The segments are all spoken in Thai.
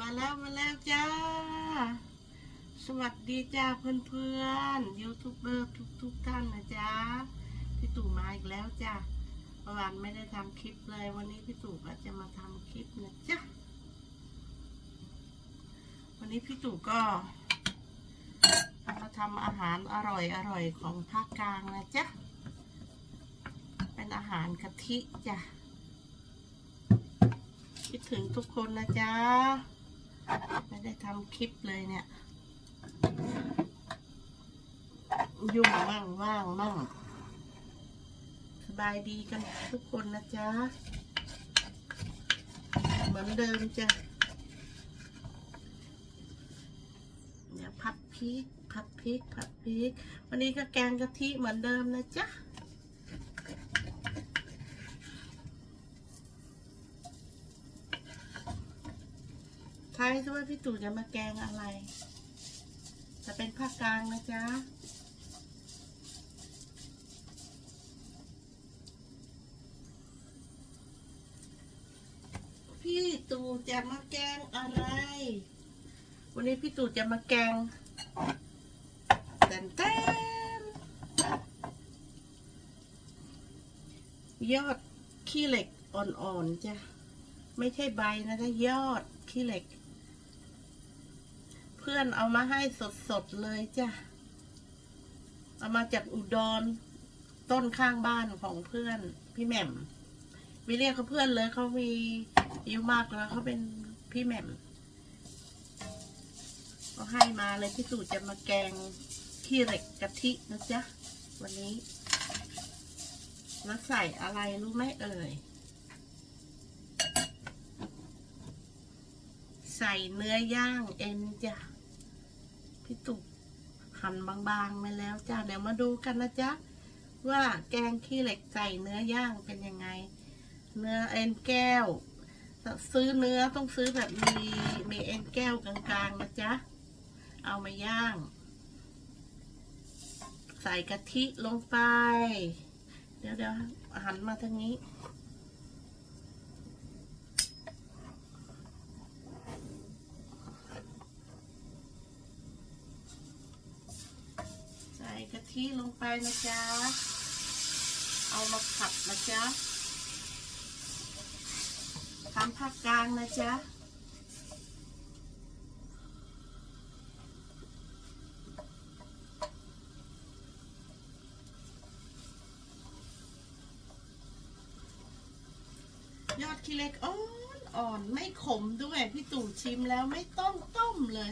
มาแล้วมาแล้วจ้า สวัสดีจ้าเพื่อนๆยูทูบเบอร์ทุกๆท่านนะจ้าพี่ตู่มาอีกแล้วจ้าเมื่อวานไม่ได้ทำคลิปเลย วันนี้พี่ตู่ก็จะมาทำคลิปนะจ้าวันนี้พี่ตู่ก็มาทำอาหารอร่อยอร่อยของภาคกลางนะจ๊ะ เป็นอาหารกะทิจ้ะคิดถึงทุกคนนะจ๊ะ ไม่ได้ทำคลิปเลยเนี่ย ยุ่งมั่งว่างมั่งสบายดีกันทุกคนนะจ๊ะ เหมือนเดิมจ้ะเดี๋ยวผัดพริกผัดพริกผัดพริก วันนี้ก็แกงกะทิเหมือนเดิมนะจ๊ะ ทายซิว่าพี่ตู่จะมาแกงอะไร จะเป็นภาคกลางนะจ๊ะพี่ตู่จะมาแกงอะไร วันนี้พี่ตู่จะมาแกงแตนแตนยอดขี้เหล็กอ่อนๆจ้ะไม่ใช่ใบนะจ๊ะยอดขี้เหล็ก พื่อนเอามาให้สดๆ เลยจ้ะ เอามาจากอุดร ต้นข้างบ้านของเพื่อน พี่แหม่มไม่เรียกเขาเพื่อนเลยเขามีอายุมากแล้วเขาเป็นพี่แหม่มเขาให้มาเลยพี่ตู่จะมาแกงขี้เหล็กกะทินะจ๊ะ วันนี้แล้วใส่อะไรรู้ไหมเอ่ย ใส่เนื้อย่างเอ็นจ้ะ พี่ตุกหั่นบางๆมาแล้วจ้ะเดี๋ยวมาดูกันนะจ๊ะว่าแกงขี้เหล็กใส่เนื้อย่างเป็นยังไง เนื้อเอ็นแก้ว ซื้อเนื้อต้องซื้อแบบมีมีเอ็นแก้วกลางๆนะจ๊ะเอามาย่าง ใส่กะทิลงไป เดี๋ยวเดี๋ยวหันมาทางนี้ ใส่กะทิลงไปนะจ๊ะ เอามาผัดนะจ๊ะทำภาคกลางนะจ๊ะยอดขี้เล็กอ่อนอ่อนไม่ขมด้วย พี่ตู่ชิมแล้วไม่ต้องต้มเลย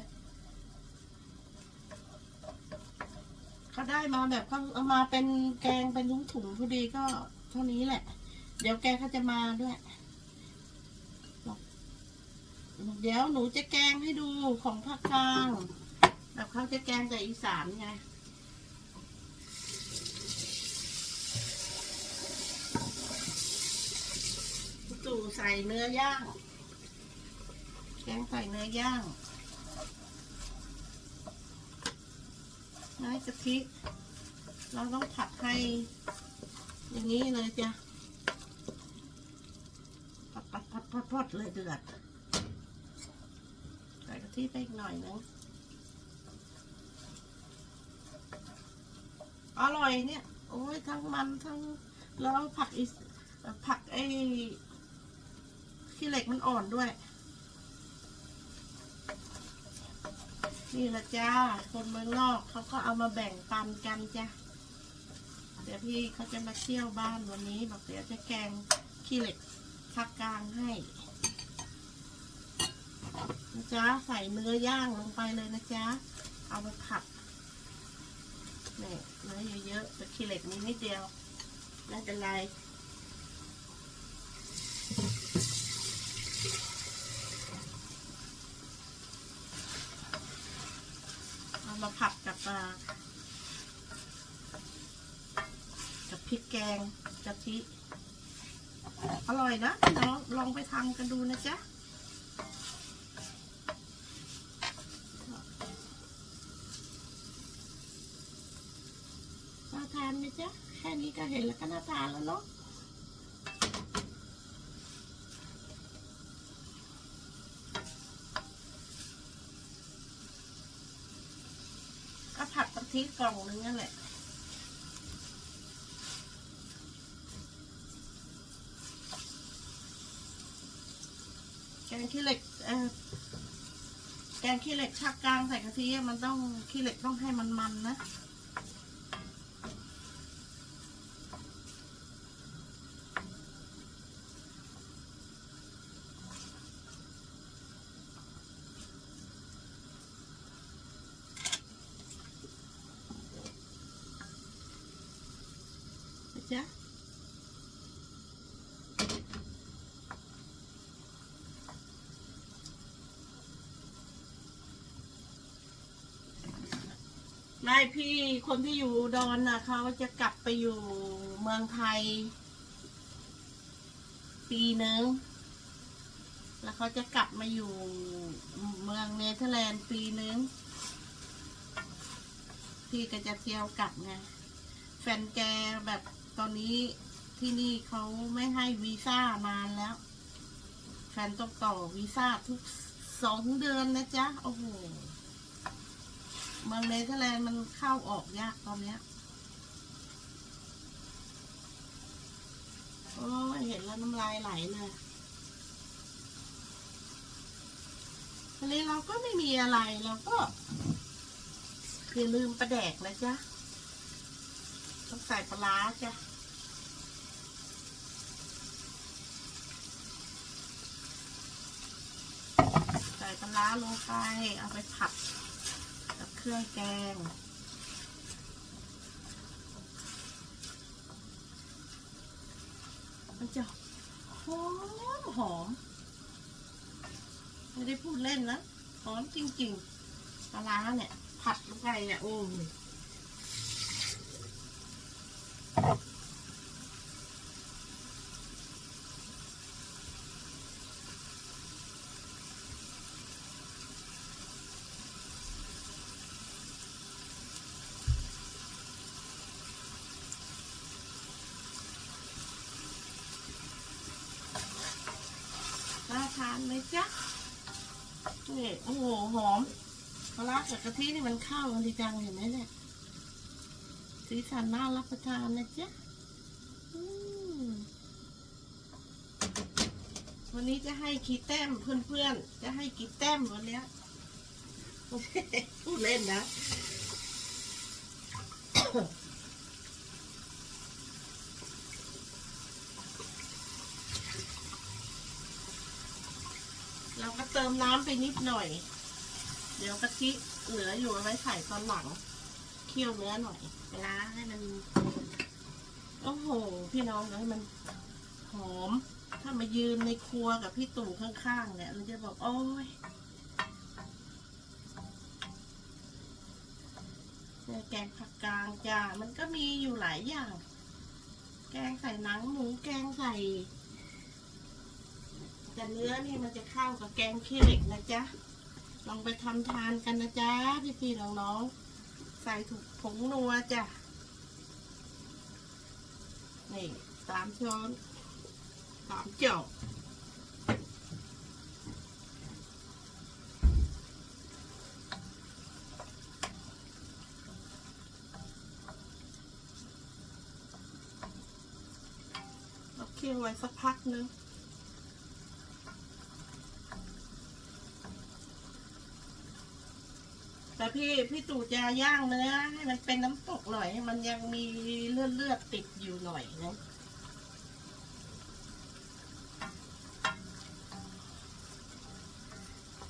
เขาได้มาแบบเขาเอามาเป็นแกงเป็นถุงถุงพอดีก็เท่านี้แหละ เดี๋ยวแกเขาจะมาด้วยบอกเดี๋ยวหนูจะแกงให้ดูของภาคกลางแบบเขาจะแกงกับอีสานไงตู่ใส่เนื้อย่าง แกงใส่เนื้อย่าง ไม้กะทิ เราต้องผัดให้ อย่างนี้เลยจ้ะผัดผัดผัดผัดผัดเลยเดือดใส่กะทิไปอีกหน่อยนึงอร่อยเนี่ย โอ้ยทั้งมันทั้งแล้วผักอีสเอ่อผักไอ้ขี้เหล็กมันอ่อนด้วย นี่ละจ้า คนเมืองนอกเขาก็เอามาแบ่งปันกันจ้ะ เดี๋ยวพี่เขาจะมาเที่ยวบ้านวันนี้ บอกเดี๋ยวจะแกงขี้เหล็กภาคกลางให้นะจ๊ะใส่เนื้อย่างลงไปเลยนะจ๊ะ เอาไปผัดนี่เนื้อเยอะๆแต่ขี้เหล็กมีนิดเดียวไม่เป็นไร เอา มาผัดกับกับพริกแกงกะทิอร่อยนะพี่น้องลองไปทำกันดูนะจ๊ะน่าทานไหมจ๊ะ แค่นี้ก็เห็นแล้วก็น่าทานแล้วเนาะ ก็ผัดกะทิกล่องนึงนั่นแหละแกงขี้เหล็กแกงขี้เหล็กชักกลางใส่กะทิมันต้องขี้เหล็กต้องให้มันๆนนะจ๊ะ ไม่พี่คนที่อยู่อุดอนนะเขาจะกลับไปอยู่เมืองไทย ปีหนึ่งแล้วเขาจะกลับมาอยู่เมืองเนเธอร์แลนด์ปีหนึ่งพี่ก็จะเที่ยวกลับไงแฟนแกแบบตอนนี้ที่นี่เขาไม่ให้วีซ่านานแล้ว แฟนต้องต่อวีซ่าทุกสองเดือนนะจ๊ะ โอ้โห เมืองเนเธอร์แลนด์มันเข้าออกยากตอนเนี้ยโอ้ยเห็นแล้วน้ำลายไหลเลยทีนี้เราก็ไม่มีอะไรเราก็อย่าลืมประแดกนะจ๊ะต้องใส่ปลาร้าจ้ะใส่ปลาร้าลงไปเอาไปผัด เครื่องแกง มันจะหอมหอม ไม่ได้พูดเล่นนะ หอมจริงๆปลาร้าเนี่ย ผัดลงไปเนี่ย โอ้ย ไหมจ๊ะนี่โอ้โหหอมปลากับกะทินี่มันเข้ากันดีจังเห็นไหมเนี่ยสีสันน่ารับประทานนะจ๊ะวันนี้จะให้คีแต้มเพื่อนๆ จะให้กีแต้มวันเนี้ยพูดเล่นนะ เราก็เติม น้ำไปนิดหน่อย เดี๋ยวกะทิเหลืออยู่เอาไว้ใส่ตอนหลัง เคี่ยวเนื้อหน่อยลาร้าให้มัน โอ้โห พี่น้องเดี๋ยวให้มันหอม ถ้ามายืนในครัวกับพี่ตู่ข้างๆเนี่ยมันจะบอกโอ้ยเนี่ยแกงผักกลางจ้า มันก็มีอยู่หลายอย่าง แกงใส่หนังหมู แกงใส่ แต่เนื้อนี่มันจะเข้ากับแกงขี้เหล็กนะจ๊ะ ลองไปทำทานกันนะจ๊ะ พี่ๆน้องๆใส่ถุกผงนัวจ้ะ นี่สามช้อนสามจอกเราเคี่ยวไว้สักพักนึง แต่ พี่พี่ตู่จะย่างเนื้อให้มันเป็นน้ำตกหน่อยให้มันยังมีเลือดเลือดติดอยู่หน่อยนะ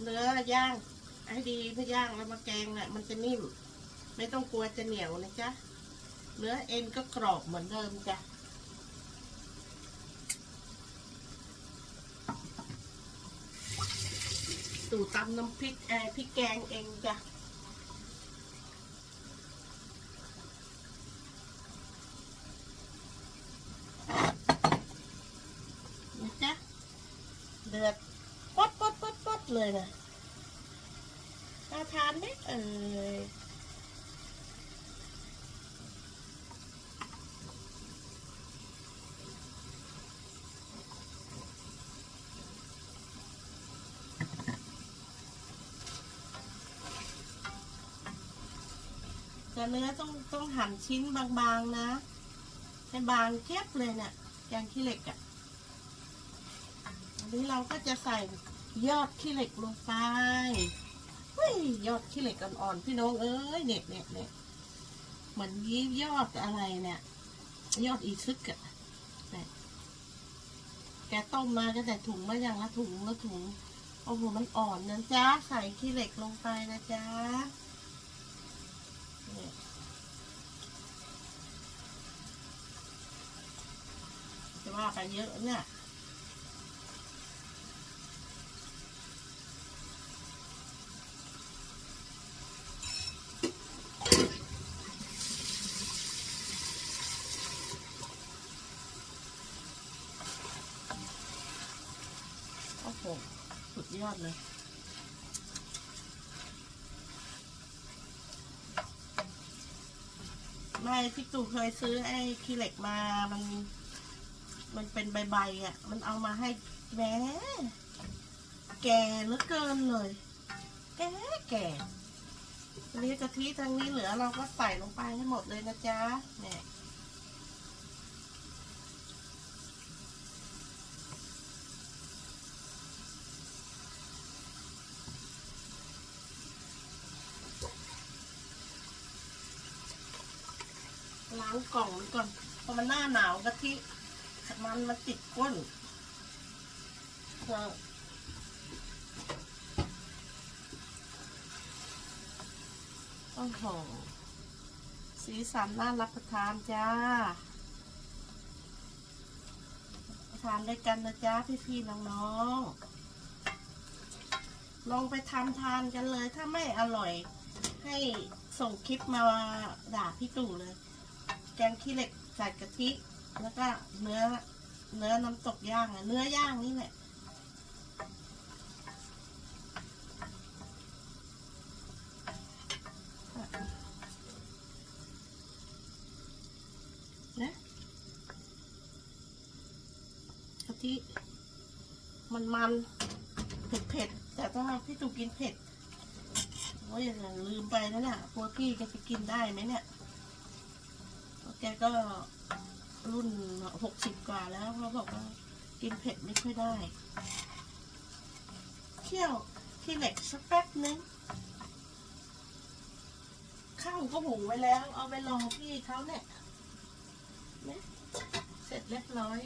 เนื้อย่างให้ดีถ้าย่างแล้วมาแกงเนี่ยมันจะนิ่ม ไม่ต้องกลัวจะเหนียวนะจ๊ะเนื้อเอ็นก็กรอบเหมือนเดิมจ้ะตู่ตำน้ำพริกเอพริกแกงเองจ๊ะ เดือดป๊ดป๊ดป๊ดป๊ด เลยนะน่าทานไหมเอ่ยแต่นะเนื้อต้องต้องหั่นชิ้นบางๆนะให้บางเทียบเลยเนี่ยแกงขี้เหล็กอะ่ะ อันนี้เราก็จะใส่ ยอดขี้เหล็กลงไปเฮ้ยยอดขี้เหล็กอ่อนๆพี่น้องเอ้ยเนี่ยเนี่ยเนี่ยเหมือนยี้ยอดอะไรเนี่ย ยอดอีซึกอะแกต้มมาก็แต่ถุงมาอย่างละถุงละถุงโอ้โหมันอ่อนนะจ๊ะใส่ขี้เหล็กลงไปนะจ๊ะนี่จะว่าไปเยอะเนี่ย โอ้โห สุดย อดเลยไม่พี่ตู่เคยซื้อไอ้ขี้เหล็กมา มัน มันเป็นใบๆอะ มันเอามาให้แหม่แก่เหลือเกินเลย แก่แก่อันนี้กะทิทางนี้เหลือเราก็ใส่ลงไปให้หมดเลยนะจ๊ะเนี่ย กล่องมันก่อนเพราะมันหน้าหนาวกะทิมันมาติดก้นก็โอ้โหสีสันน่ารับประทานจ้า ทานด้วยกันนะจ๊ะพี่ๆน้องๆ ลองไปทำทานกันเลย ถ้าไม่อร่อยให้ส่งคลิปมาด่าพี่ตู่เลย แกงขี้เหล็กใส่กะทิแล้วก็เนื้อเนื้อน้ำตกย่างอะเนื้อย่างนี่แหละนะกะทิมันมันเผ็ดเผ็ดแต่ถ้าพี่ตูกินเผ็ดโอ้ยลืมไปแล้วเนี่ยพวกพี่แกจะกินได้ไหมเนี่ย แกก็รุ่นหกสิบกว่าแล้วเขาบอกว่ากินเผ็ดไม่ค่อยได้เคี่ยวที่เหล็กสักแป๊บนึงข้าวก็หุงไว้แล้ว เอาไปลองพี่เขาเนี่ยเนี่ยเสร็จเรียบร้อย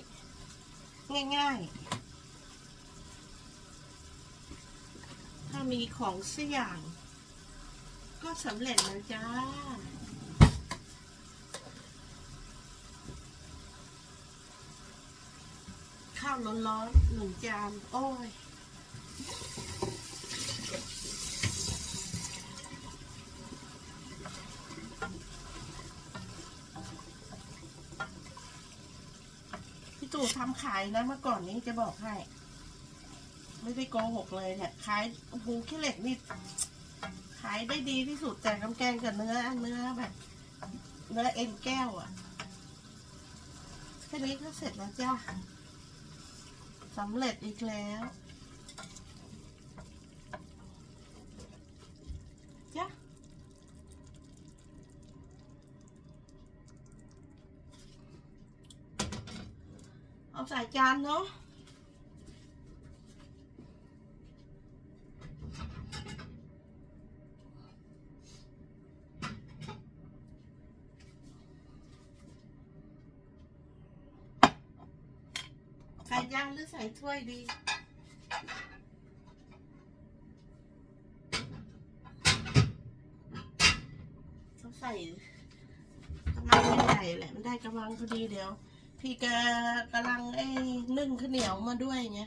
ง่ายๆ ถ้ามีของสักอย่าง ก็สำเร็จแล้วจ้า ข้าวร้อนๆหนึ่งจาน โอ้ย พี่ตู่ทำขายนะเมื่อก่อนนี้จะบอกให้ ไม่ได้โกหกเลยเนี่ย ขายโอ้โหขี้เหล็กนี่ ขายได้ดีที่สุดแต่กำแกงกับเนื้อ เนื้อแบบ เนื้อเอ็นแก้วอะ่ะแค่นี้ก็เสร็จแล้วจ้า สำเร็จอีกแล้วจ้ะเอาใส่จานเนาะ ใส่านหรือใส่ถ้วยดีต้องใส่กำลังไม่ใหญ่แหละมันได้กำลังพอดีเดี๋ยว พี่แกกำลังไอ้นึ่งข้าวเหนียวมาด้วยไง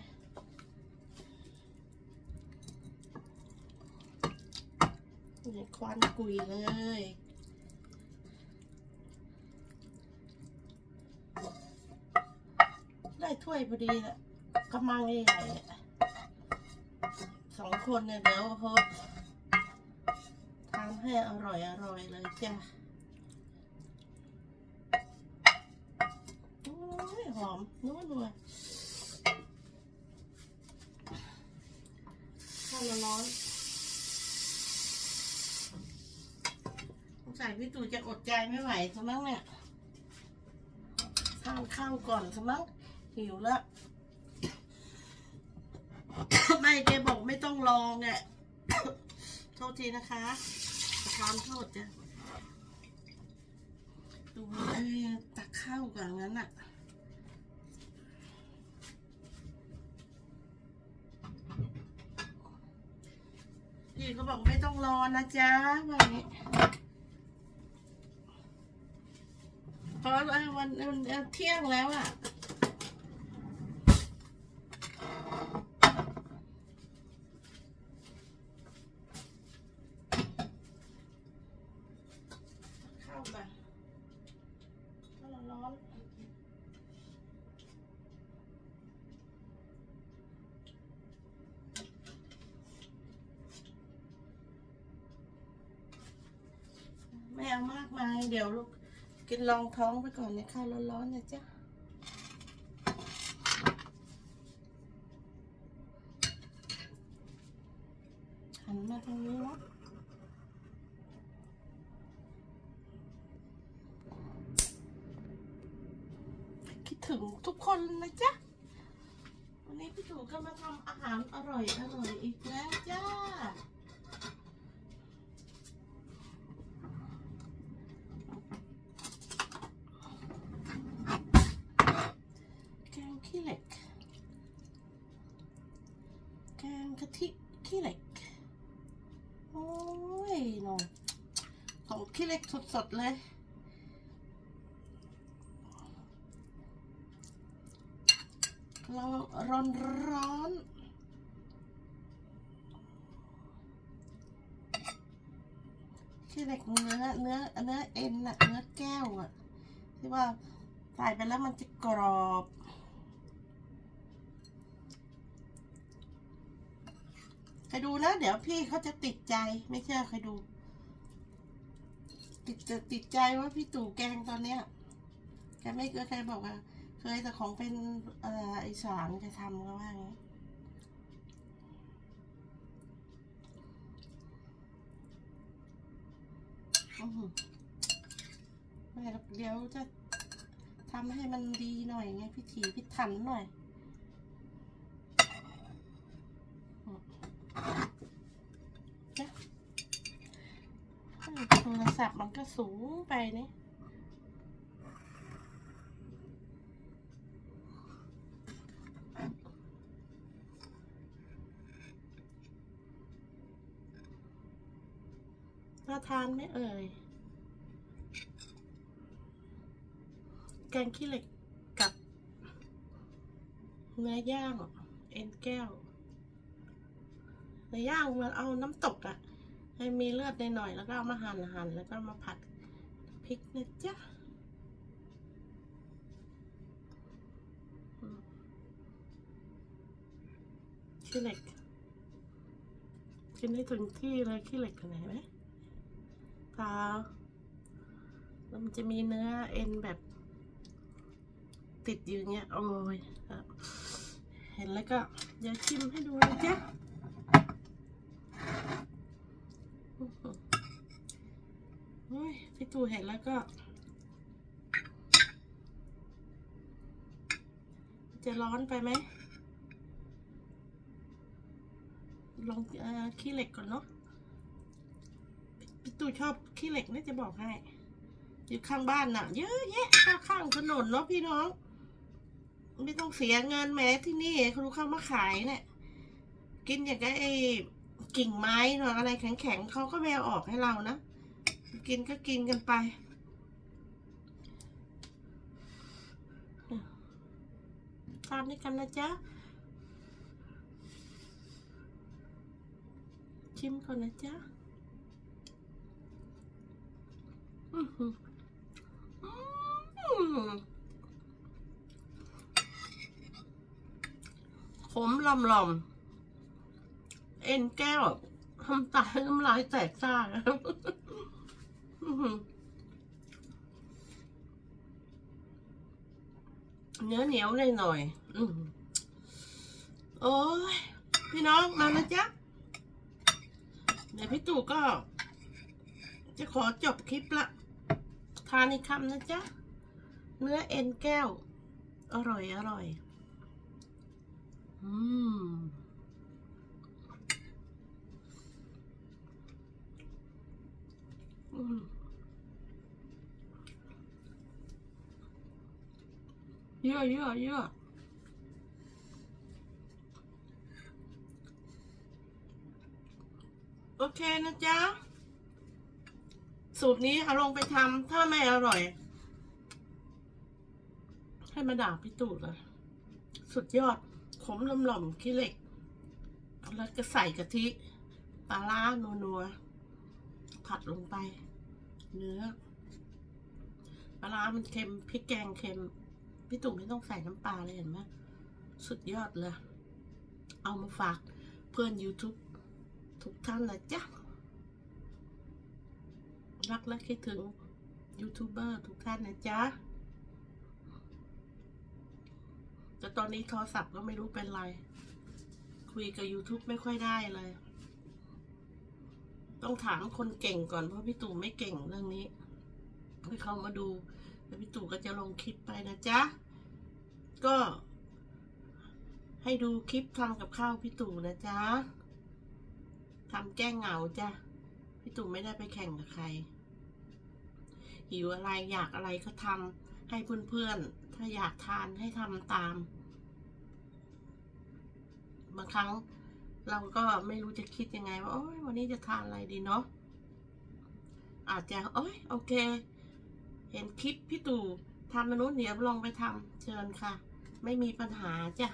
ควันกุยเลย ได้ถ้ วยพอดีแหละกำลังใหญ่สองคนเนี่ยเดี๋ยวเขาทำให้อร่อยอร่อยเลยจ้ะโอ้ยหอมนัวนัวข้าวร้อนๆต้องใส่สัยพี่ตู่จะอดใจไม่ไหวซะมั้งเนี่ยทานข้าวก่อนซะมั้ง หิวแล้วไม่แกบอกไม่ต้องลองเนี่ยโทษทีนะคะทานโทษจ้ะดูเอ้ยตักข้าวก่อนงั้นอะพี่เขาบอกไม่ต้องรอนะจ๊ะวันนี้เพราะเออวันเออเที่ยงแล้วอะ เข้ามาถ้าเราร้อนไม่เอามากมาย เดี๋ยวลูก กินรองท้องไปก่อนเนี่ยข้าวร้อนๆนะจ๊ะหันมาทางนี้เนาะคิดถึงทุกคนนะจ๊ะ วันนี้พี่ตู่ก็มาทำอาหารอร่อยอร่อยอีกแล้วจ้า แกงขี้เหล็ก แกงกะทิขี้เหล็ก โอ้ยนองของขี้เหล็ก สดๆเลย เราร้อนร้อนชื่อเหล็กเนื้อเนื้อเนื้อเอ็นอะเนื้อแก้วอะที่ว่าใส่ไปแล้วมันจะกรอบใครดูนะ เดี๋ยวพี่เขาจะติดใจไม่เชื่อใครดู ติดจะติดใจว่าพี่ตู่แกงตอนเนี้ยแกไม่เคยใครบอกว่า เคยแต่ของเป็นเอ่ออีสานจะทำก็ว่าอย่างนี้อื้อหือไม่เดี๋ยวจะทำให้มันดีหน่อยไงพิถีพิถันหน่อยอืมจ้ะเออโท รศัพท์มันก็สูงไปนี่น่าทานไหมเอ่ย แกงขี้เหล็กกับเนื้อย่าง เอ็นแก้ว เนื้อย่างมันเอาน้ำตกอะ ให้มีเลือดนหน่อยแล้วก็เอามาหั่นหั่นแล้วก็มาผัดพริกนะจ๊ะขี้เหล็กกินให้ถึงที่เลยขี้เหล็กไหนไหมเปล่าแล้วมันจะมีเนื้อเอ็นแบบ ติดอยู่เงี้ยโอ้ยเห็นแล้วก็เดี๋ยวชิมให้ดูนะจ๊ะอื้อหือเฮ้ย พี่ตูเห็นแล้วก็จะร้อนไปไหม ลองอขี้เหล็กก่อนเนาะ พี่ตู่ชอบขี้เหล็กน่าจะบอกให้ อยู่ข้างบ้านน่ะ เยอะแยะข้างข้างถนนเนาะพี่น้อง ไม่ต้องเสียเงินแม้ที่นี่เขารู้เข้ามาขายเนี่ย กินอย่างไงไอ้ กิ่งไม้เนาะอะไรแข็งๆเขาก็ไม่เออกให้เรานะ กินก็กินกันไป ทานด้วยกันนะจ๊ะ ชิมก่อนนะจ๊ะอื้อหืออื้อขมลำลำ เอ็นแก้วทำตายน้ำลายแตกซ่าเนื้อเหนียวหน่อยหน่อยๆโอ้ยพี่น้องมานะจ๊ะ เดี๋ยวพี่ตู่ก็ จะขอจบคลิปละ ทานอีกคำนะจ๊ะ เนื้อเอ็นแก้ว อร่อย อร่อย อืม เยอะเยอะเยอะโอเคนะจ๊ะ สูตรนี้เอาลงไปทำถ้าไม่อร่อย ให้มาด่าพี่ตู่เลยสุดยอด ขมลำหล่อมขี้เหล็ก แล้วก็ใส่กะทิปลาล่านัวๆ ผัดลงไป เนื้อปลาร้ามันเค็มพริกแกงเค็ม พี่ตู่ไม่ต้องใส่น้ำปลาเลยเห็นไหมสุดยอดเลย เอามาฝากเพื่อน YouTube ทุกท่านนะจ๊ะ รักและคิดถึงยูทูบเบอร์ทุกท่านนะจ๊ะ แต่ตอนนี้โทรศัพท์ก็ไม่รู้เป็นไร คุยกับ YouTube ไม่ค่อยได้เลย ต้องถามคนเก่งก่อนเพราะพี่ตู่ไม่เก่งเรื่องนี้ให้เขามาดูแล้วพี่ตู่ก็จะลงคลิปไปนะจ๊ะ ก็ ให้ดูคลิปทำกับข้าวพี่ตู่นะจ๊ะทำแก้งเหงาจ้ะพี่ตู่ไม่ได้ไปแข่งกับใครหิวอะไรอยากอะไรก็ทำให้เพื่อนๆ ถ้าอยากทานให้ทำตาม บางครั้ง เราก็ไม่รู้จะคิดยังไงว่าโอ้ยวันนี้จะทานอะไรดีเนาะอาจจะโอ้ยโอเค เห็นคลิปพี่ตู่ทำมนุษย์เดี๋ยวลองไปทำเชิญค่ะ ไม่มีปัญหาจ้ะ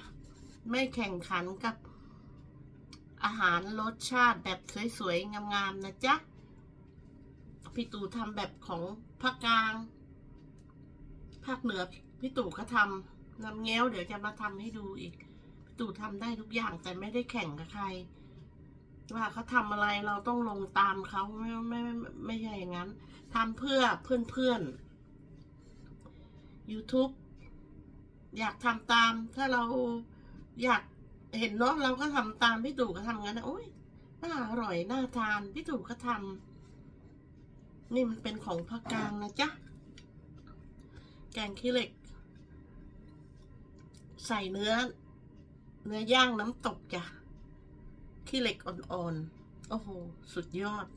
ไม่แข่งขันกับอาหารรสชาติแบบสวยๆ งามๆ นะจ๊ะ พี่ตู่ทำแบบของภาคกลาง ภาคเหนือพี่ตู่ก็ทำน้ำเงี้ยวเดี๋ยวจะมาทำให้ดูอีก พี่ตู่ทำได้ทุกอย่างแต่ไม่ได้แข่งกับใคร ว่าเขาทำอะไรเราต้องลงตามเขาไม่ไม่ไม่ไม่ใช่อย่างนั้นทำเพื่อเพื่อนเพื่อน YouTube อยากทำตาม ถ้าเราอยากเห็นเนาะเราก็ทำตามพี่ตู่ก็ทำงั้นนะโอ้ยน่าอร่อยน่าทานพี่ตู่ก็ทำนี่มันเป็นของภาคกลางนะจ๊ะแกงขี้เหล็ก ใส่เนื้อ เนื้อย่างน้ำตกจ้ะขี้เหล็กอ่อนๆ โอ้โห สุดยอด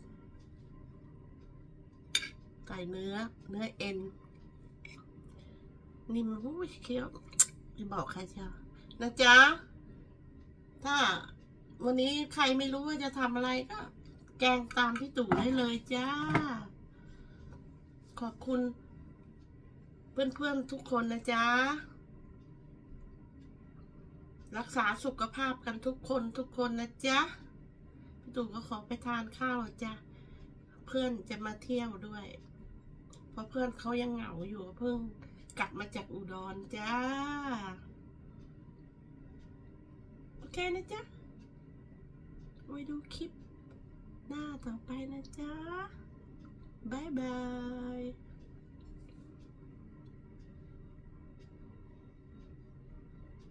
ใส่เนื้อ เนื้อเอ็น นิ่มหูเคี้ยวไม่บอกใครเชียวนะจ๊ะ ถ้าวันนี้ใครไม่รู้ว่าจะทำอะไรก็ แกงตามพี่ตู่ได้เลยจ้า ขอบคุณ เพื่อนๆทุกคนนะจ๊ะ รักษาสุขภาพกันทุกคนทุกคนนะจ๊ะพี่ตู่ก็ขอไปทานข้าวจ้ะเพื่อนจะมาเที่ยวด้วย เพราะเพื่อนเขายังเหงาอยู่เพิ่งกลับมาจากอุดรจ้า โอเคนะจ๊ะไว้ดูคลิปหน้าต่อไปนะจ๊ะบายบาย